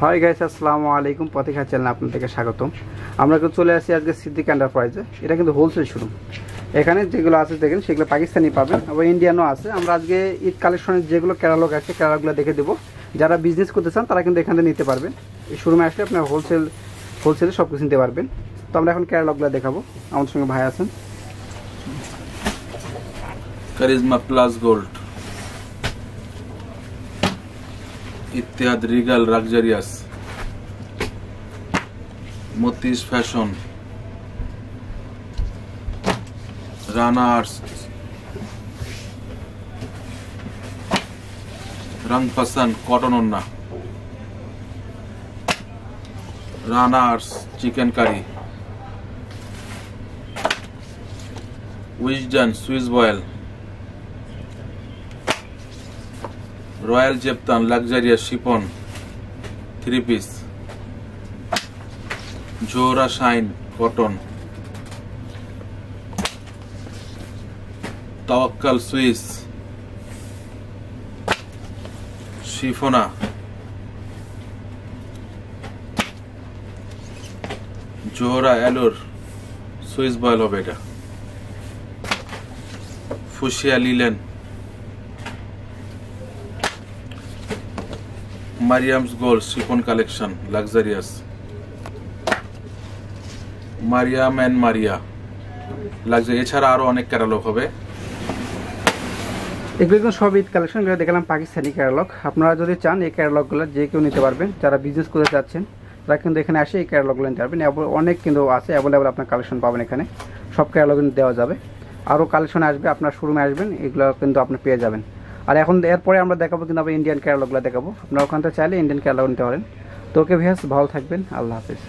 Hi guys আসসালামু আলাইকুম। পথিকা channel আপনাদেরকে স্বাগতম। আমরা কিন্তু চলে আসি আজকে সিদ্দিক এন্টারপ্রাইজে এটা কিন্তু হোলসেল শোরুম এখানে যেগুলো আছে দেখেন, সেগুলো পাকিস্তানি পাবেন আবার ইন্ডিয়ানও আছে। আমরা আজকে ঈদ কালেকশনের যেগুলো ক্যারালগ আছে ক্যারালগুলো দেখে দেবো। যারা বিজনেস করতে চান, তারা কিন্তু এখান থেকে নিতে পারবেন। এই শোরুমে আসলে আপনার হোলসেল হোলসেলে সব কিছু নিতে পারবেন। তো আমরা এখন ক্যারালগুলো দেখাবো। আমাদের সঙ্গে ভাই আছেন। Charisma plus gold इत्याद Regal luxurious मोतीज fashion Rana arts रंग पसंद cotton ओन्ना Rana arts chikankari wisdom royal জেপতান luxurious chiffon three piece Zohra shine cotton, Tawakkal swiss, শিফোনা Zohra অ্যালোর Swiss boil হবে এটা। Fuchsia linen Maryam's gold chiffon collection luxurious Maryam and Maria luxury এছাড়া আরও অনেক catalogue হবে। এগুলো কিন্তু সব ঈদ কালেকশন এগুলো দেখলাম পাকিস্তানি ক্যাটালগ আপনারা যদি চান, এই ক্যাটালগুলো যে কেউ নিতে পারবেন। যারা বিজনেস করতে চাচ্ছেন, তারা কিন্তু এখানে আসে, এই ক্যাটালগুলো নিতে পারবেন। অনেক কিন্তু আছে অ্যাভেলেবেল আপনার কালেকশন পাবেন এখানে। সব ক্যাটালগ কিন্তু দেওয়া যাবে। আরও কালেকশন আসবে, আপনার শোরুমে আসবেন, এগুলো কিন্তু আপনি পেয়ে যাবেন। আর এখন এরপরে আমরা দেখাবো কিন্তু আমরা ইন্ডিয়ান ক্যাটালগুলো দেখাবো। আপনারা ওখানটা চাইলে ইন্ডিয়ান ক্যাটালগ নিতে পারেন। তো ওকে ভিয়াস ভালো থাকবেন। আল্লাহ হাফিজ।